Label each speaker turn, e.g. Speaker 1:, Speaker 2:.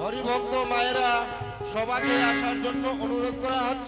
Speaker 1: হরিভক্ত মায়েরা সবাইকে আসার জন্য অনুরোধ করা হচ্ছে।